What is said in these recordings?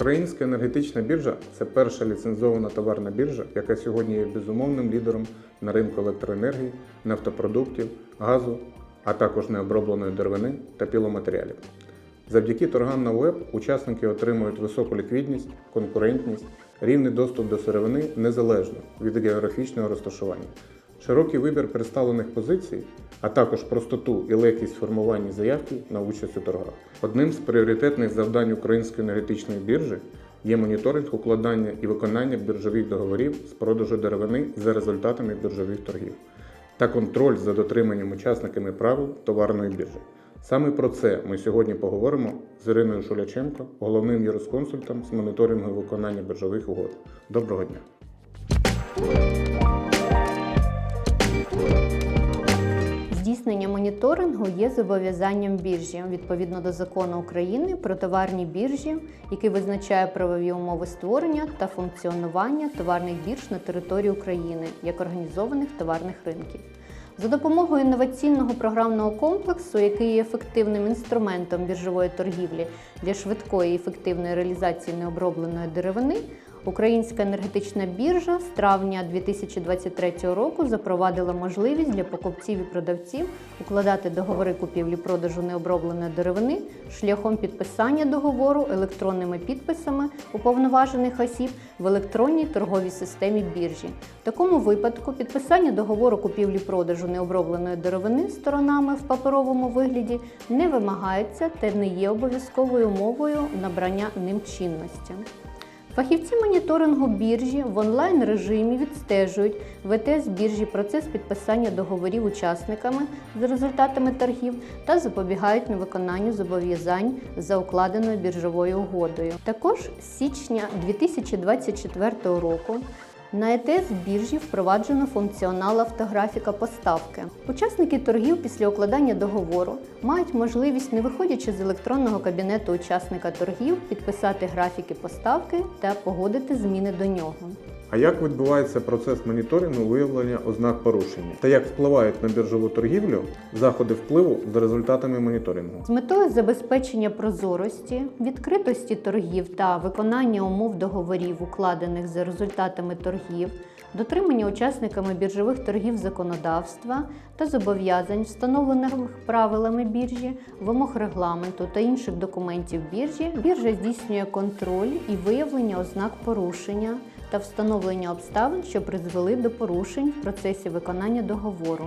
Українська енергетична біржа це перша ліцензована товарна біржа, яка сьогодні є безумовним лідером на ринку електроенергії, нафтопродуктів, газу, а також необробленої деревини та піломатеріалів. Завдяки торгам на веб учасники отримують високу ліквідність, конкурентність, рівний доступ до сировини незалежно від географічного розташування, широкий вибір представлених позицій, а також простоту і легкість формування заявки на участь у торгах. Одним з пріоритетних завдань Української енергетичної біржі є моніторинг укладання і виконання біржових договорів з продажу деревини за результатами біржових торгів та контроль за дотриманням учасниками правил товарної біржі. Саме про це ми сьогодні поговоримо з Іриною Шуляченко, головним юрисконсультом з моніторингу виконання біржових угод. Доброго дня! Здійснення моніторингу є зобов'язанням біржі відповідно до закону України про товарні біржі, який визначає правові умови створення та функціонування товарних бірж на території України як організованих товарних ринків. За допомогою інноваційного програмного комплексу, який є ефективним інструментом біржової торгівлі для швидкої і ефективної реалізації необробленої деревини, Українська енергетична біржа з травня 2023 року запровадила можливість для покупців і продавців укладати договори купівлі-продажу необробленої деревини шляхом підписання договору електронними підписами уповноважених осіб в електронній торговій системі біржі. В такому випадку підписання договору купівлі-продажу необробленої деревини сторонами в паперовому вигляді не вимагається та не є обов'язковою умовою набрання ним чинності. Фахівці моніторингу біржі в онлайн режимі відстежують в ЕТС біржі процес підписання договорів учасниками з результатами торгів та запобігають невиконанню зобов'язань за укладеною біржовою угодою. Також з січня 2024 року на ЕТС біржі впроваджено функціонал автографіка поставки. Учасники торгів після укладання договору мають можливість, не виходячи з електронного кабінету учасника торгів, підписати графіки поставки та погодити зміни до нього. А як відбувається процес моніторингу виявлення ознак порушення? Та як впливають на біржову торгівлю заходи впливу за результатами моніторингу? З метою забезпечення прозорості, відкритості торгів та виконання умов договорів, укладених за результатами торгів, дотримання учасниками біржових торгів законодавства та зобов'язань, встановлених правилами біржі, вимог регламенту та інших документів біржі, біржа здійснює контроль і виявлення ознак порушення та встановлення обставин, що призвели до порушень в процесі виконання договору.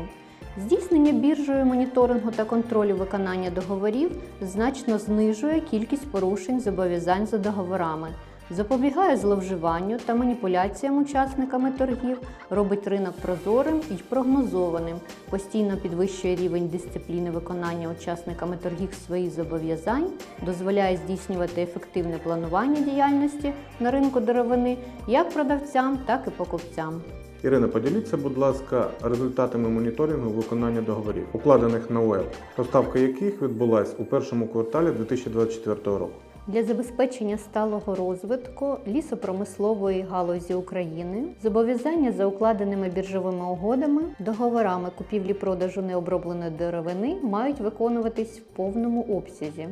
Здійснення біржею моніторингу та контролю виконання договорів значно знижує кількість порушень зобов'язань за договорами, запобігає зловживанню та маніпуляціям учасниками торгів, робить ринок прозорим і прогнозованим, постійно підвищує рівень дисципліни виконання учасниками торгів своїх зобов'язань, дозволяє здійснювати ефективне планування діяльності на ринку деревини як продавцям, так і покупцям. Ірина, поділіться, будь ласка, результатами моніторингу виконання договорів, укладених на веб, поставка яких відбулась у першому кварталі 2024 року. Для забезпечення сталого розвитку лісопромислової галузі України зобов'язання за укладеними біржовими угодами, договорами купівлі-продажу необробленої деревини мають виконуватись в повному обсязі.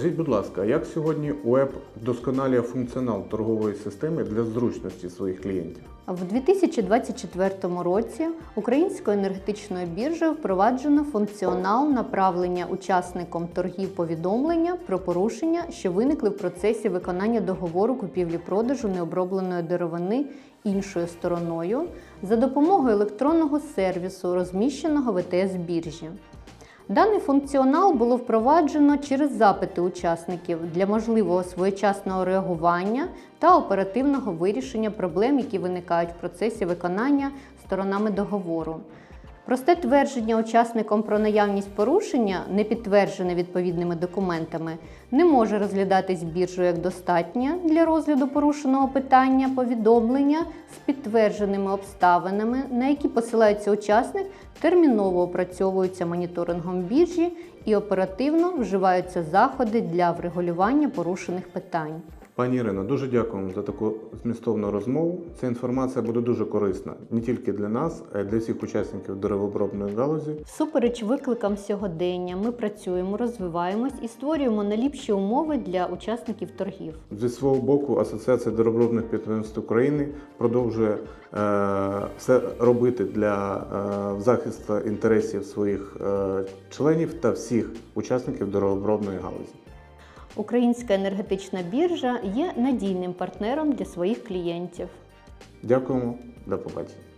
Скажіть, будь ласка, як сьогодні УЕП вдосконалює функціонал торгової системи для зручності своїх клієнтів? В 2024 році Українською енергетичною біржею впроваджено функціонал направлення учасникам торгів повідомлення про порушення, що виникли в процесі виконання договору купівлі-продажу необробленої деревини іншою стороною за допомогою електронного сервісу, розміщеного в ЕТС біржі. Даний функціонал було впроваджено через запити учасників для можливого своєчасного реагування та оперативного вирішення проблем, які виникають в процесі виконання сторонами договору. Просте твердження учасником про наявність порушення, не підтверджене відповідними документами, не може розглядатись біржею як достатнє для розгляду порушеного питання повідомлення з підтвердженими обставинами, на які посилається учасник, терміново опрацьовуються моніторингом біржі і оперативно вживаються заходи для врегулювання порушених питань. Пані Ірино, дуже дякуємо за таку змістовну розмову. Ця інформація буде дуже корисна не тільки для нас, а й для всіх учасників деревообробної галузі. Всупереч викликам сьогодення ми працюємо, розвиваємось і створюємо найліпші умови для учасників торгів. Зі свого боку, Асоціація деревообробних підприємств України продовжує е, все робити для е, захисту інтересів своїх е, членів та всіх учасників деревообробної галузі. Українська енергетична біржа є надійним партнером для своїх клієнтів. Дякуємо, до побачення.